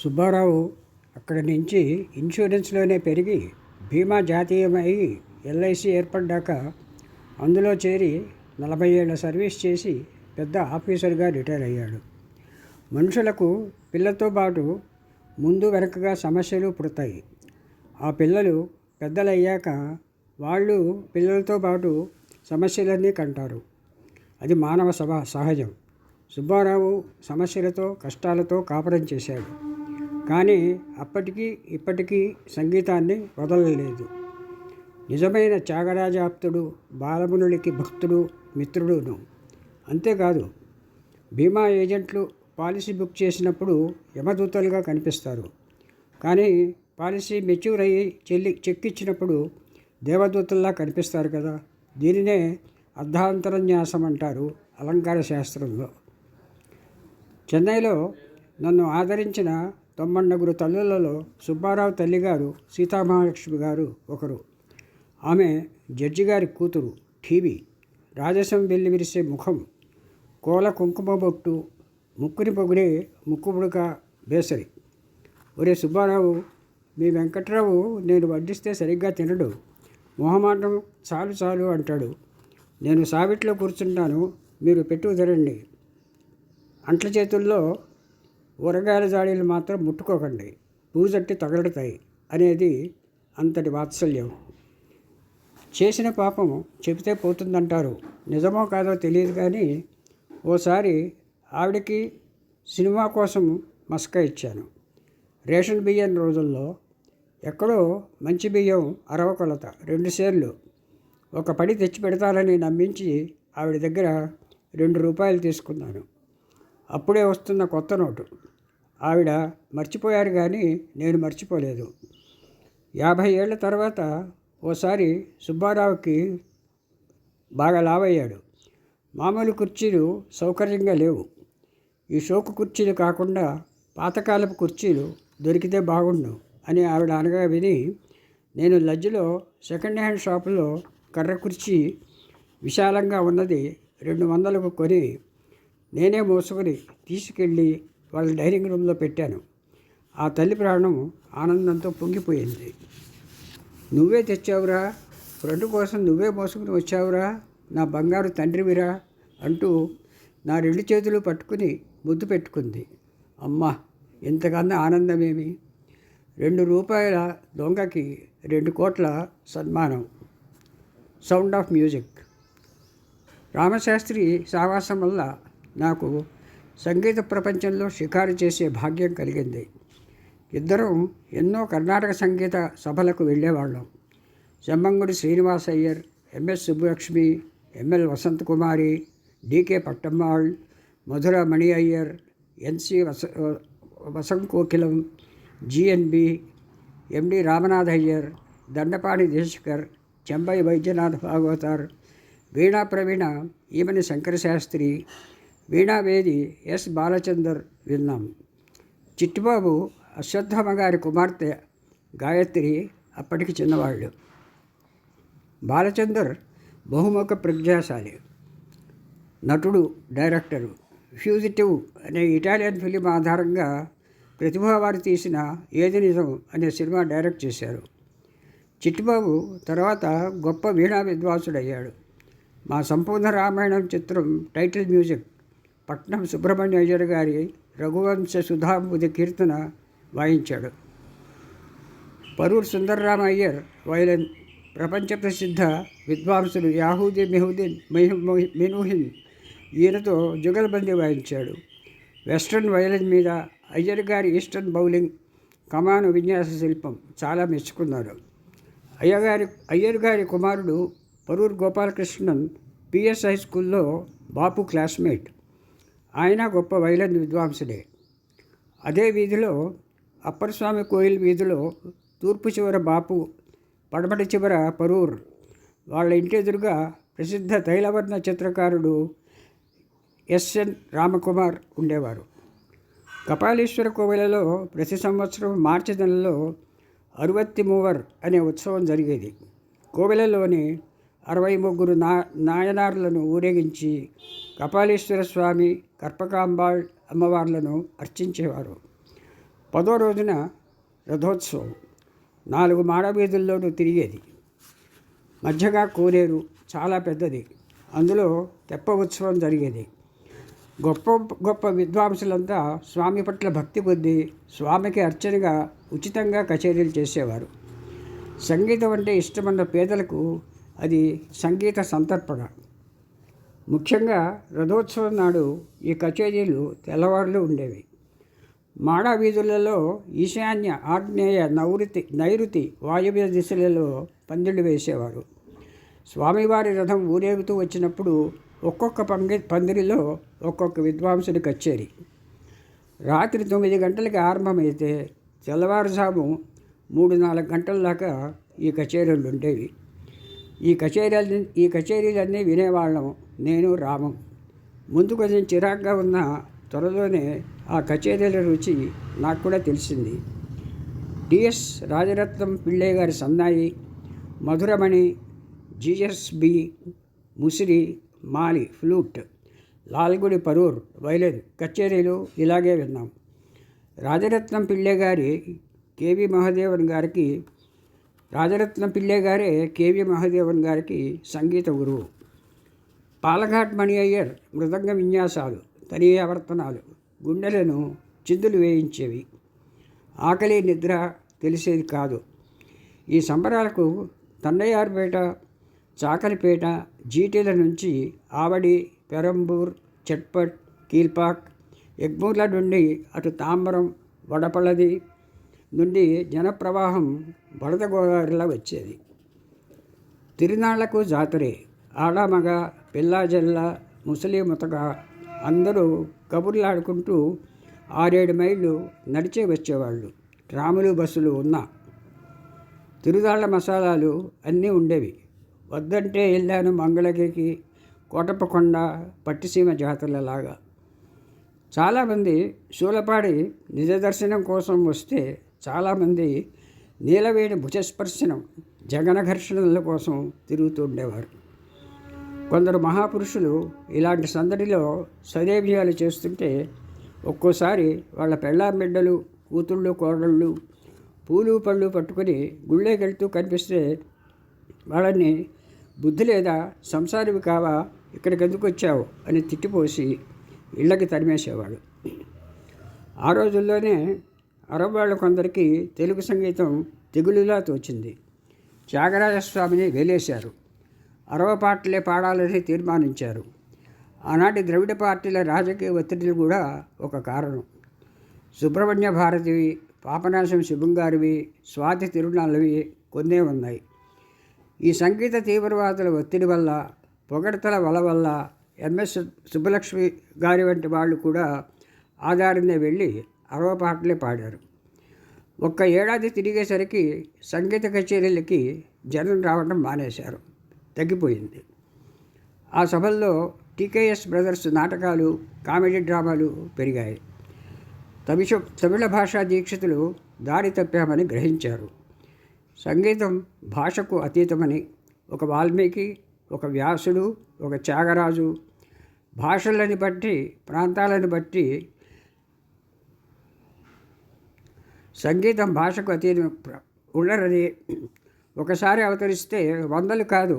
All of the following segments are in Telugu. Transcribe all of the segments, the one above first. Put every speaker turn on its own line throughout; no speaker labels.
సుబ్బారావు అక్కడి నుంచి ఇన్సూరెన్స్లోనే పెరిగి బీమా జాతీయమై ఎల్ఐసి ఏర్పడ్డాక అందులో చేరి నలభై ఏళ్ళ సర్వీస్ చేసి పెద్ద ఆఫీసర్గా రిటైర్ అయ్యాడు. మనుషులకు పిల్లతో పాటు ముందు వెనకగా సమస్యలు పుడతాయి. ఆ పిల్లలు పెద్దలయ్యాక వాళ్ళు పిల్లలతో పాటు సమస్యలన్నీ కంటారు. అది మానవ సభ సహజం. సుబ్బారావు సమస్యలతో కష్టాలతో కాపురం చేశాడు. కానీ అప్పటికీ ఇప్పటికీ సంగీతాన్ని వదలలేదు. నిజమైన త్యాగరాజాప్తుడు బాలమునుడికి భక్తుడు మిత్రుడును. అంతేకాదు బీమా ఏజెంట్లు పాలసీ బుక్ చేసినప్పుడు యమదూతలుగా కనిపిస్తారు. కానీ పాలసీ మెచ్యూర్ అయ్యి చెల్లి చెక్ ఇచ్చినప్పుడు దేవదూతల్లా కనిపిస్తారు కదా. దీనినే అర్ధాంతరన్యాసం అంటారు అలంకార శాస్త్రంలో. చెన్నైలో నన్ను ఆదరించిన తొంభన్నగురు తల్లులలో సుబ్బారావు తల్లిగారు సీతామహాలక్ష్మి గారు ఒకరు. ఆమె జడ్జి గారి కూతురు టీవీ రాజసం వెళ్ళి విరిసే ముఖం. కోల కుంకుమ బొట్టు ముక్కుని పొగిడే ముక్కుపుడుక బేసరి. ఒరే సుబ్బారావు మీ వెంకట్రావు నేను వడ్డిస్తే సరిగ్గా తినడు. మొహమాటం చాలు చాలు అంటాడు. నేను సావిట్లో కూర్చుంటాను మీరు పెట్టు తినండి అంట్ల చేతుల్లో ఊరగాయల జాడీలు మాత్రం ముట్టుకోకండి. పూజట్టి తగలడతాయి అనేది అంతటి వాత్సల్యం. చేసిన పాపం చెబితే పోతుందంటారు. నిజమో కాదో తెలియదు కానీ ఓసారి ఆవిడకి సినిమా కోసం మస్క ఇచ్చాను. రేషన్ బియ్యం రోజుల్లో ఎక్కడో మంచి బియ్యం అరవ కొలత రెండు సేర్లు. ఒక పడి తెచ్చి పెడతారని నమ్మించి ఆవిడ దగ్గర రెండు రూపాయలు తీసుకున్నాను. అప్పుడే వస్తున్న కొత్త నోటు. ఆవిడ మర్చిపోయారు కానీ నేను మర్చిపోలేదు. యాభై ఏళ్ళ తర్వాత ఓసారి సుబ్బారావుకి బాగా లావయ్యాడు. మామూలు కుర్చీలు సౌకర్యంగా లేవు. ఈ షోకు కుర్చీలు కాకుండా పాతకాలపు కుర్చీలు దొరికితే బాగుండు అని ఆవిడ అనగా విని నేను లజ్జలో సెకండ్ హ్యాండ్ షాపులో కర్ర కుర్చీ విశాలంగా ఉన్నది రెండు వందలకు కొని నేనే మోసుకొని తీసుకెళ్ళి వాళ్ళ డైనింగ్ రూమ్లో పెట్టాను. ఆ తల్లి ప్రాణం ఆనందంతో పొంగిపోయింది. నువ్వే తెచ్చావురా. ఫ్రెండ్ కోసం నువ్వే మోసుకుని వచ్చావురా. నా బంగారు తండ్రివిరా అంటూ నా రెండు చేతులు పట్టుకుని ముద్దు పెట్టుకుంది. అమ్మా ఇంతకన్నా ఆనందమేమి? రెండు రూపాయల దొంగకి రెండు కోట్ల సన్మానం. Sound of music. రామశాస్త్రి సావాసం వల్ల నాకు సంగీత ప్రపంచంలో షికారు చేసే భాగ్యం కలిగింది. ఇద్దరం ఎన్నో కర్ణాటక సంగీత సభలకు వెళ్ళేవాళ్ళం. Semmangudi Srinivas Iyer MS Subbulakshmi ML Vasanth Kumari DK Pattammal Madurai Mani Iyer NC వస వసంకోకిలం జిఎన్బి ఎండి రామనాథ్ అయ్యర్ దండపాణి దేశకర్ చెంబై వైద్యనాథ్ భాగవతార్ వీణా ప్రవీణ ఈమని శంకరశాస్త్రి వీణావేది ఎస్. బాలచందర్ విన్నాం. చిట్టిబాబు అశ్వత్థామ గారి కుమార్తె గాయత్రి అప్పటికి చిన్నవాళ్ళు. బాలచందర్ బహుముఖ ప్రజ్ఞాశాలి. నటుడు డైరెక్టరు ఫ్యూజిటివ్ అనే ఇటాలియన్ ఫిలిం ఆధారంగా ప్రతిభావారు తీసిన ఏది నిజం అనే సినిమా డైరెక్ట్ చేశారు. చిట్టిబాబు తర్వాత గొప్ప వీణా విద్వాంసుడయ్యాడు. మా సంపూర్ణ రామాయణం చిత్రం టైటిల్ మ్యూజిక్ పట్నం సుబ్రహ్మణ్య అయ్యర్ గారి రఘువంశ సుధాంబుధి కీర్తన వాయించాడు. పరూర్ సుందర్రామ అయ్యర్ వైలన్ ప్రపంచ ప్రసిద్ధ విద్వాంసులు యాహూదీ మెహుద్దీన్ మెనూహిన్ ఈయనతో జుగల్బందీ వాయించాడు. వెస్ట్రన్ వైలన్ మీద అయ్యర్ గారి ఈస్టర్న్ బౌలింగ్ కమాను విన్యాస శిల్పం చాలా మెచ్చుకున్నారు. అయ్యగారి అయ్యర్ గారి కుమారుడు పరూర్ గోపాలకృష్ణన్ పిఎస్ హై స్కూల్లో బాపు క్లాస్మేట్. ఆయన గొప్ప వైలన్ విద్వాంసుడే. అదే వీధిలో అప్పరస్వామి కోయిల్ వీధిలో తూర్పు చివర బాపు పడమటి చివర పరూర్ వాళ్ళ ఇంటి ఎదురుగా ప్రసిద్ధ తైలవర్ణ చిత్రకారుడు ఎస్ఎన్ రామకుమార్ ఉండేవారు. కపాలీశ్వర కోవెలలో ప్రతి సంవత్సరం మార్చి నెలలో అరువత్తి మూవర్ అనే ఉత్సవం జరిగేది. కోవెలలోని అరవై ముగ్గురు నా నాయనార్లను ఊరేగించి కపాలీశ్వర స్వామి కర్పకాంబాళ్ అమ్మవార్లను అర్చించేవారు. పదో రోజున రథోత్సవం. నాలుగు మాడవీధుల్లోనూ తిరిగేది. మధ్యగా కోనేరు చాలా పెద్దది. అందులో తెప్ప ఉత్సవం జరిగేది. గొప్ప గొప్ప విద్వాంసులంతా స్వామి పట్ల భక్తి కొద్దీ స్వామికి అర్చనగా ఉచితంగా కచేరీలు చేసేవారు. సంగీతం అంటే ఇష్టమన్న పేదలకు అది సంగీత సంతర్పణ. ముఖ్యంగా రథోత్సవం నాడు ఈ కచేరీలు తెల్లవారులు ఉండేవి. మాడా వీధులలో ఈశాన్య ఆగ్నేయ నైరుతి నైరుతి వాయువ్య దిశలలో పందిళ్ళు వేసేవారు. స్వామివారి రథం ఊరేగుతూ వచ్చినప్పుడు ఒక్కొక్క పంగి పందిరిలో ఒక్కొక్క విద్వాంసుడి కచేరి. రాత్రి తొమ్మిది గంటలకి ఆరంభమైతే తెల్లవారుజాము మూడు నాలుగు గంటల దాకా ఈ కచేరీలు ఉండేవి. ఈ కచేరీలు ఈ కచేరీలన్నీ వినేవాళ్ళం నేను రామం. ముందు కొంచెం చిరాగ్గా ఉన్న త్వరలోనే ఆ కచేరీల రుచి నాకు కూడా తెలిసింది. డిఎస్ రాజరత్నం పిళ్ళే గారి సన్నాయి Madurai Mani GSB Musiri Mali flute Lalgudi Parur violin కచేరీలు ఇలాగే విన్నాం. రాజరత్నం పిళ్ళే గారి కేవి మహాదేవన్ గారికి రాజరత్నం పిళ్ళే గారే కేవి మహాదేవన్ గారికి సంగీత గురువు. పాలఘాట్ మణి అయ్యర్ మృదంగ విన్యాసాలు తనీయావర్తనాలు గుండెలను చిందులు వేయించేవి. ఆకలి నిద్ర తెలిసేది కాదు. ఈ సంబరాలకు తన్నయారుపేట చాకలిపేట జీటీల నుంచి ఆవడి పెరంబూర్ చట్పట్ కీల్పాక్ ఎగ్మూర్ల నుండి అటు తాంబరం వడపల్లది నుండి జనప్రవాహం వరద గోదావరిలా వచ్చేది. తిరునాళ్ళకు జాతరే ఆడమగ పిల్లాజల్ల ముసలి ముతక అందరూ కబుర్లాడుకుంటూ ఆరేడు మైళ్ళు నడిచే వచ్చేవాళ్ళు. ట్రాములు బస్సులు ఉన్నా తిరుదాళ్ళ మసాలాలు అన్నీ ఉండేవి. వద్దంటే వెళ్ళాను మంగళగిరికి కోటప్పకొండ పట్టిసీమ జాతరలలాగా. చాలామంది శూలపాడి నిజదర్శనం కోసం వస్తే చాలామంది నీలవేణి భుజస్పర్శనం జగన ఘర్షణల కోసం తిరుగుతూ ఉండేవారు. కొందరు మహాపురుషులు ఇలాంటి సందడిలో సదేవ్యాలు చేస్తుంటే ఒక్కోసారి వాళ్ళ పెళ్ళాం బిడ్డలు కూతుళ్ళు కోడళ్ళు పూలు పళ్ళు పట్టుకొని గుళ్ళేకెళ్తూ కనిపిస్తే వాళ్ళని బుద్ధి లేదా సంసారివి కావా ఇక్కడికి ఎందుకు వచ్చావు అని తిట్టిపోసి ఇళ్ళకి తరిమేసేవాడు ఆ రోజుల్లోనే అరబ్ వాళ్ళ కొందరికి తెలుగు సంగీతం తెగులులా తోచింది. త్యాగరాజస్వామిని వేలేశారు. అరవ పాటలే పాడాలని తీర్మానించారు. ఆనాటి ద్రవిడ పార్టీల రాజకీయ ఒత్తిడిలు కూడా ఒక కారణం. సుబ్రహ్మణ్య భారతివి పాపనాశం శుభంగారివి స్వాతి తిరునాళ్ళవి కొన్నే ఉన్నాయి. ఈ సంగీత తీవ్రవాదుల ఒత్తిడి వల్ల పొగడతల వల వల్ల ఎంఎస్ సుబ్బలక్ష్మి గారి వంటి వాళ్ళు కూడా ఆధారంగా వెళ్ళి అరవ పాటలే పాడారు. ఒక్క ఏడాది తిరిగేసరికి సంగీత కచేరీలకి జనం రావడం మానేశారు. తగ్గిపోయింది. ఆ సభల్లో టీకేఎస్ బ్రదర్స్ నాటకాలు కామెడీ డ్రామాలు పెరిగాయి. తమిష తమిళ భాషా దీక్షితులు దారి తప్పామని గ్రహించారు. సంగీతం భాషకు అతీతమని ఒక వాల్మీకి ఒక వ్యాసుడు ఒక త్యాగరాజు భాషలను బట్టి ప్రాంతాలను బట్టి సంగీతం భాషకు అతీతం ఉండరని ఒకసారి అవతరిస్తే వందలు కాదు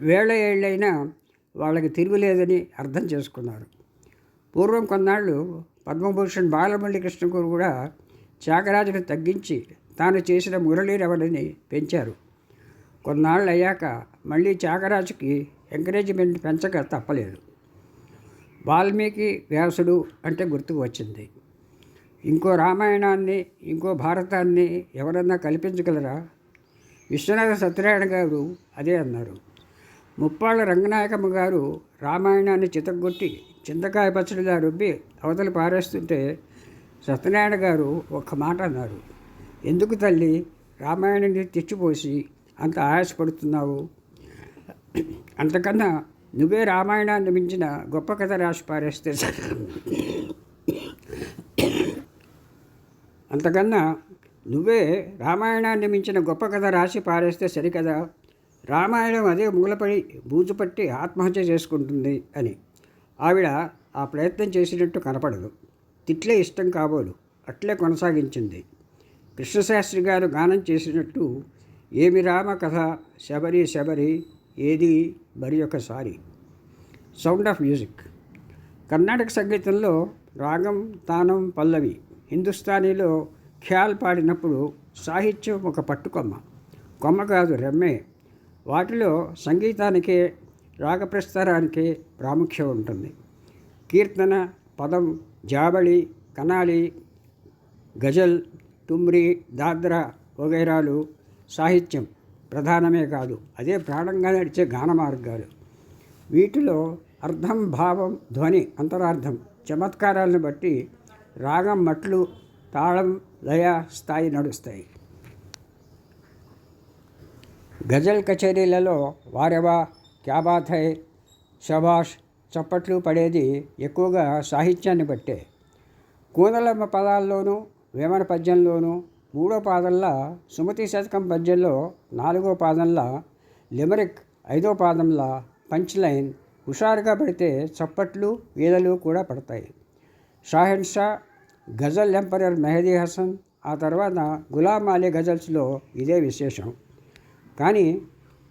వేళ ఏళ్ళైనా వాళ్ళకి తిరుగులేదని అర్థం చేసుకున్నారు. పూర్వం కొన్నాళ్ళు పద్మభూషణ్ బాలమల్లికృష్ణ కృష్ణ గారు కూడా త్యాగరాజును తగ్గించి తాను చేసిన మురళీరవణని పెంచారు. కొన్నాళ్ళు అయ్యాక మళ్ళీ త్యాగరాజుకి ఎంకరేజ్మెంట్ పెంచక తప్పలేదు. వాల్మీకి వ్యాసుడు అంటే గుర్తుకు వచ్చింది. ఇంకో రామాయణాన్ని ఇంకో భారతాన్ని ఎవరన్నా కల్పించగలరా? విశ్వనాథ సత్యనారాయణ గారు అదే అన్నారు. ముప్పాళ్ళ రంగనాయకమ్మ గారు రామాయణాన్ని చితగొట్టి చింతకాయ పచ్చడిగా రుబ్బి అవతలు పారేస్తుంటే సత్యనారాయణ గారు ఒక్క మాట అన్నారు. ఎందుకు తల్లి? రామాయణాన్ని తెచ్చిపోసి అంత ఆయాసపడుతున్నావు. అంతకన్నా నువ్వే రామాయణాన్ని మించిన గొప్ప కథ రాసి పారేస్తే అంతకన్నా నువ్వే రామాయణాన్ని మించిన గొప్ప కథ రాసి పారేస్తే సరికదా రామాయణం అదే మూలపడి బూజుపట్టి ఆత్మహత్య చేసుకుంటుంది అని. ఆవిడ ఆ ప్రయత్నం చేసినట్టు కనపడదు. తిట్లే ఇష్టం కాబోలు. అట్లే కొనసాగించింది. కృష్ణశాస్త్రి గారు గానం చేసినట్టు ఏమి రామ కథ శబరి శబరి ఏది మరి ఒకసారి. Sound of music. కర్ణాటక సంగీతంలో రాగం తానం పల్లవి హిందుస్థానీలో ఖ్యాల్ పాడినప్పుడు సాహిత్యం ఒక పట్టుకొమ్మ. కొమ్మ కాదు రెమ్మే. వాటిలో సంగీతానికి రాగ ప్రస్తారానికి ప్రాముఖ్యం ఉంటుంది. కీర్తన పదం జాబళి కనాలి గజల్ టుమ్రి దాద్రా వగైరాలు సాహిత్యం ప్రధానమే కాదు. అదే ప్రాణంగా నడిచే గాన మార్గాలు. వీటిలో అర్థం భావం ధ్వని అంతరార్థం చమత్కారాలను బట్టి రాగం మట్లు తాళం లయ స్థాయి నడుస్తాయి. గజల్ కచేరీలలో వారెవా క్యాబాథై హై చప్పట్లు పడేది ఎక్కువగా సాహిత్యాన్ని బట్టే. కూనలమ్మ పదాల్లోనూ వేమన పద్యంలోనూ మూడో పాదంలా సుమతి శతకం పద్యంలో నాలుగో పాదంలా లిమరిక్ ఐదో పాదంలా పంచ్ లైన్ హుషారుగా పడితే చప్పట్లు వీదలు కూడా పడతాయి. షాహెన్ షా గజల్ ఎంపరర్ మెహదీ హసన్ ఆ తర్వాత గులాం అలీ గజల్స్లో ఇదే విశేషం. కానీ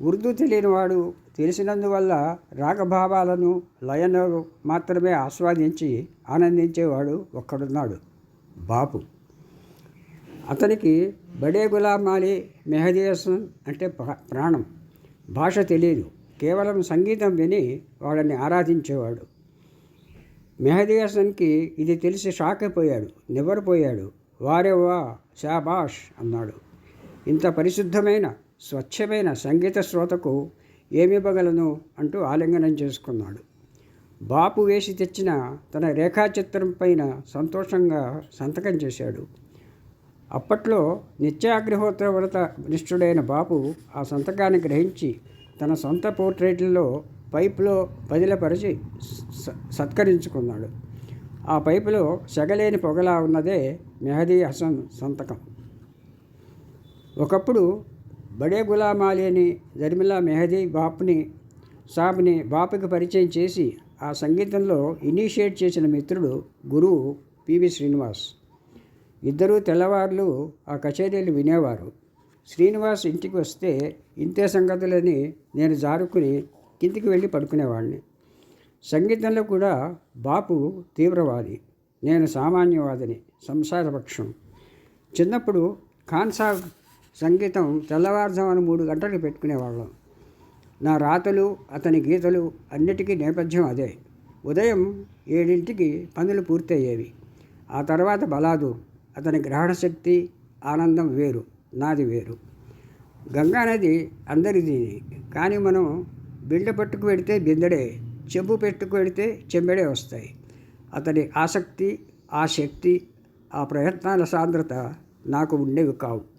ఉర్దూ తెలియనివాడు తెలిసినందువల్ల రాగభావాలను లయను మాత్రమే ఆస్వాదించి ఆనందించేవాడు ఒక్కడున్నాడు. బాపు. అతనికి బడే గులామాలి మెహదీహసన్ అంటే ప్రా- ప్రాణం. భాష తెలియదు. కేవలం సంగీతం విని వాళ్ళని ఆరాధించేవాడు. మెహదీ హసన్కి ఇది తెలిసి షాక్ అయిపోయాడు నివ్వరపోయాడు. వారేవా శాబాష్ అన్నాడు. ఇంత పరిశుద్ధమైన స్వచ్ఛమైన సంగీత శ్రోతకు ఏమివ్వగలను అంటూ ఆలింగనం చేసుకున్నాడు. బాపు వేసి తెచ్చిన తన రేఖాచిత్రం పైన సంతోషంగా సంతకం చేశాడు. అప్పట్లో నిత్యాగ్రహోత్తర వ్రత నిష్ఠుడైన బాపు ఆ సంతకాన్ని గ్రహించి తన సొంత పోర్ట్రేట్లలో పైపులో బదిలపరిచి సత్కరించుకున్నాడు. ఆ పైపులో సెగలేని పొగలా ఉన్నదే మెహదీ హసన్ సంతకం. ఒకప్పుడు బడే గులామాలి అని దర్మిలా మెహదీ బాప్ని సాబ్ని బాపుకి పరిచయం చేసి ఆ సంగీతంలో ఇనిషియేట్ చేసిన మిత్రుడు గురువు పివి శ్రీనివాస్. ఇద్దరూ తెల్లవార్లు ఆ కచేరీలు వినేవారు. శ్రీనివాస్ ఇంటికి వస్తే ఇంతే సంగతులని నేను జారుకుని కిందికి వెళ్ళి పడుకునేవాడిని సంగీతంలో కూడా బాపు తీవ్రవాది నేను సామాన్యవాదిని సంసారపక్షం. చిన్నప్పుడు ఖాన్సాబ్ సంగీతం తెల్లవారుజామున మూడు గంటలకు పెట్టుకునేవాళ్ళం. నా రాతలు అతని గీతలు అన్నిటికీ నేపథ్యం అదే. ఉదయం ఏడింటికి పనులు పూర్తయ్యేవి. ఆ తర్వాత బలాదు. అతని గ్రహణ శక్తి ఆనందం వేరు. నాది వేరు. గంగానది అందరిది. కానీ మనం బిందె పట్టుకు పెడితే బిందెడే చెంబు పెట్టుకు పెడితే చెంబెడే వస్తాయి. అతని ఆసక్తి ఆ శక్తి ఆ ప్రయత్నాల సాంద్రత నాకు ఉండేవి కావు.